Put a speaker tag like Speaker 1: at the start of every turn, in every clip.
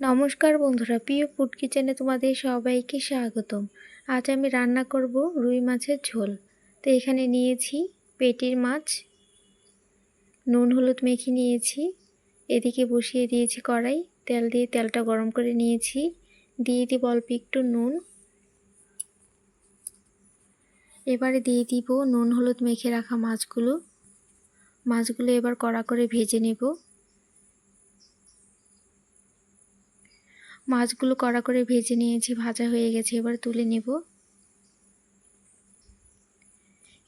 Speaker 1: নমস্কার বন্ধুরা, প্রিয় ফুড কিচেনে তোমাদের সবাইকে স্বাগতম। আজ আমি রান্না করব রুই মাছের ঝোল। তো এখানে নিয়েছি পেটির মাছ, নুন হলুদ মেখে নিয়েছি, এদিকে বসিয়ে দিয়েছি কড়াই, তেল দিয়ে তেলটা গরম করে নিয়েছি, দিয়ে দিব অল্প একটু নুন। এবারে দিয়ে দিব নুন হলুদ মেখে রাখা মাছগুলো। মাছগুলো এবার কড়া করে ভেজে নেব। মাছগুলো কড়া করে ভেজে নিয়েছি, ভাজা হয়ে গেছে, এবার তুলে নেব।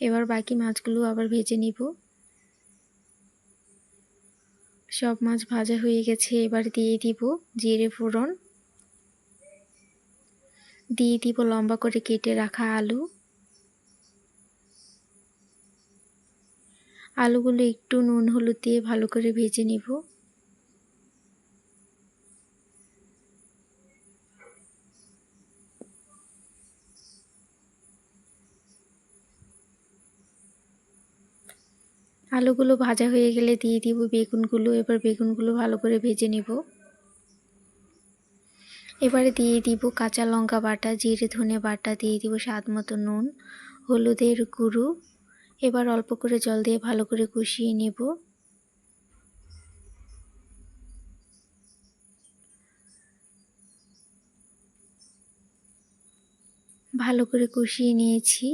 Speaker 1: এবার বাকি মাছগুলো আবার ভেজে নিব। সব মাছ ভাজা হয়ে গেছে, এবার দিয়ে দিব জিরে ফোড়ন। দিয়ে দিব লম্বা করে কেটে রাখা আলু। আলুগুলো একটু নুন, হলুদ দিয়ে ভালো করে ভেজে নিব। আলুগুলো ভাজা হয়ে গেলে দিয়ে দিব বেগুনগুলো, এবার বেগুনগুলো ভালো করে ভেজে নেব। এবারে দিয়ে দিব কাঁচা লঙ্কা বাটা, জিরে ধনে বাটা, দিয়ে দিব স্বাদ মতো নুন, হলুদের গুঁড়ো। এবার অল্প করে জল দিয়ে ভালো করে কষিয়ে নেব। ভালো করে কষিয়ে নিয়েছি।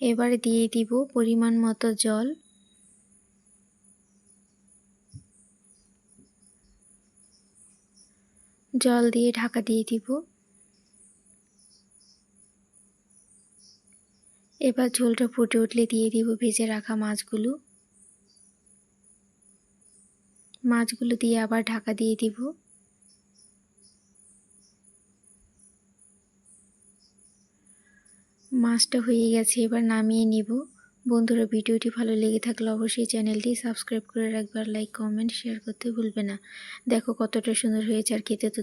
Speaker 1: এবারে দিয়ে দিব পরিমাণ মতো জল। জল দিয়ে ঢাকা দিয়ে দিব। এবার ঝোলটা ফুটে উঠলে দিয়ে দিব ভেজে রাখা মাছগুলো। মাছগুলো দিয়ে আবার ঢাকা দিয়ে দিব। মাছটা হয়ে গেছে, এবার নামিয়ে নিব। বন্ধুরা, ভিডিওটি ভালো লেগে থাকলে অবশ্যই চ্যানেলটি সাবস্ক্রাইব করে রাখবে আর লাইক, কমেন্ট, শেয়ার করতে ভুলবে না। দেখো কতটা সুন্দর হয়েছে আর খেতে তো